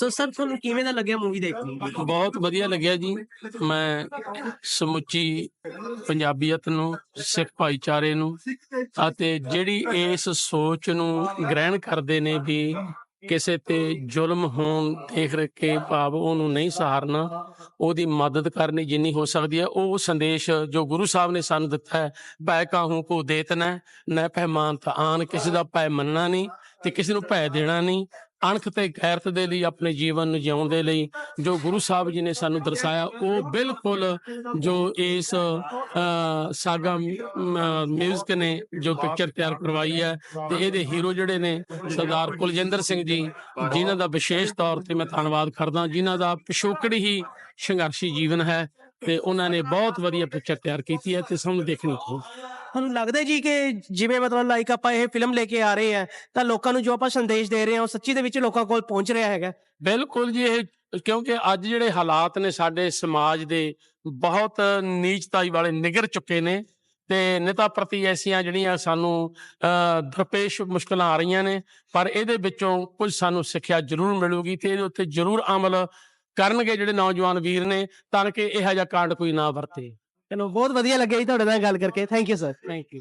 So sir ਤੁਹਾਨੂੰ ਕਿਵੇਂ ਦਾ ਲੱਗਿਆ ਮੂਵੀ ਦੇਖ ਬਹੁਤ ਵਧੀਆ ਲੱਗਿਆ ਜੀ। ਮੈਂ ਸਮੁੱਚੀ ਪੰਜਾਬੀਅਤ ਨੂੰ, ਸਿੱਖ ਭਾਈਚਾਰੇ ਨੂੰ ਅਤੇ ਜਿਹੜੀ ਇਸ ਸੋਚ ਨੂੰ ਗ੍ਰਹਿਣ ਕਰਦੇ ਨੇ ਵੀ ਕਿਸੇ ਤੇ ਜ਼ੁਲਮ ਹੋਣ, ਦੇਖ ਕੇ ਭਾਵ ਉਹਨੂੰ ਨਹੀਂ ਸਹਾਰਨਾ, ਉਹਦੀ ਮਦਦ ਕਰਨੀ ਜਿੰਨੀ ਹੋ ਸਕਦੀ ਹੈ, ਉਹ ਸੰਦੇਸ਼ ਜੋ ਗੁਰੂ ਸਾਹਿਬ ਨੇ ਸਾਨੂੰ ਦਿੱਤਾ ਹੈ, ਭੈ ਕਾਹੂ ਕੋ ਦੇਤਨਾ ਨੈ ਪਹਿਮਾਨ ਤਾਂ ਆਨ, ਕਿਸੇ ਦਾ ਭੈ ਮੰਨਣਾ ਨਹੀਂ ਤੇ ਕਿਸੇ ਨੂੰ ਭੈ ਦੇਣਾ ਨਹੀਂ। ਅਣਖ ਤੇ ਗੈਰਤ ਦੇ ਲਈ, ਆਪਣੇ ਜੀਵਨ ਨੂੰ ਜਿਉਣ ਦੇ ਲਈ, ਜੋ ਗੁਰੂ ਸਾਹਿਬ ਜੀ ਨੇ ਸਾਨੂੰ ਦਰਸਾਇਆ, ਉਹ ਬਿਲਕੁਲ ਜੋ ਇਸ ਸਾਗਾ ਮਿਊਜ਼ਿਕ ਨੇ ਜੋ ਪਿਕਚਰ ਤਿਆਰ ਕਰਵਾਈ ਹੈ ਤੇ ਇਹਦੇ ਹੀਰੋ ਜਿਹੜੇ ਨੇ, ਸਰਦਾਰ ਕੁਲਜਿੰਦਰ ਸਿੰਘ ਜੀ, ਜਿਨ੍ਹਾਂ ਦਾ ਵਿਸ਼ੇਸ਼ ਤੌਰ ਤੇ ਮੈਂ ਧੰਨਵਾਦ ਕਰਦਾ, ਜਿਨ੍ਹਾਂ ਦਾ ਪਿਛੋਕੜੀ ਹੀ ਸੰਘਰਸ਼ੀ ਜੀਵਨ ਹੈ ਤੇ ਉਹਨਾਂ ਨੇ ਬਹੁਤ ਵਧੀਆ ਪਿਕਚਰ ਤਿਆਰ ਕੀਤੀ ਹੈ ਤੇ ਸਾਨੂੰ ਦੇਖਣੀ ਚਾਹੀਦੀ ਤੁਹਾਨੂੰ ਲੱਗਦਾ ਜੀ ਕਿ ਜਿਵੇਂ ਮਤਲਬ ਲਾਈਕ ਆਪਾਂ ਇਹ ਫਿਲਮ ਲੈ ਕੇ ਆ ਰਹੇ ਆ ਤਾਂ ਲੋਕਾਂ ਨੂੰ ਜੋ ਆਪਾਂ ਸੰਦੇਸ਼ ਦੇ ਰਹੇ ਹਾਂ ਉਹ ਸੱਚੀ ਦੇ ਵਿੱਚ ਲੋਕਾਂ ਕੋਲ ਪਹੁੰਚ ਰਿਹਾ ਹੈਗਾ। ਬਿਲਕੁਲ ਜੀ ਇਹ ਕਿਉਂਕਿ ਅੱਜ ਜਿਹੜੇ ਹਾਲਾਤ ਨੇ ਸਾਡੇ ਸਮਾਜ ਦੇ ਬਹੁਤ ਨੀਚਤਾਈ ਵਾਲੇ ਨਿਗਰ ਚੁੱਕੇ ਨੇ ਤੇ ਨੇਤਾ ਪ੍ਰਤੀ ਐਸੀਆਂ ਜਿਹੜੀਆਂ ਸਾਨੂੰ ਅਹ, ਦਰਪੇਸ਼ ਮੁਸ਼ਕਲਾਂ ਆ ਰਹੀਆਂ ਨੇ ਪਰ ਇਹਦੇ ਵਿੱਚੋਂ ਕੁਝ ਸਾਨੂੰ ਸਿੱਖਿਆ ਜ਼ਰੂਰ ਮਿਲੂਗੀ ਤੇ ਇਹਦੇ ਉੱਤੇ ਜ਼ਰੂਰ ਅਮਲ ਕਰਨਗੇ ਜਿਹੜੇ ਨੌਜਵਾਨ ਵੀਰ ਨੇ ਤਾਂ ਕਿ ਇਹੋ ਜਿਹਾ ਕਾਂਡ ਕੋਈ ਨਾ ਵਰਤੇ। ਚਲੋ ਬਹੁਤ ਵਧੀਆ ਲੱਗਿਆ ਜੀ ਤੁਹਾਡੇ ਨਾਲ ਗੱਲ ਕਰਕੇ। Thank you sir thank you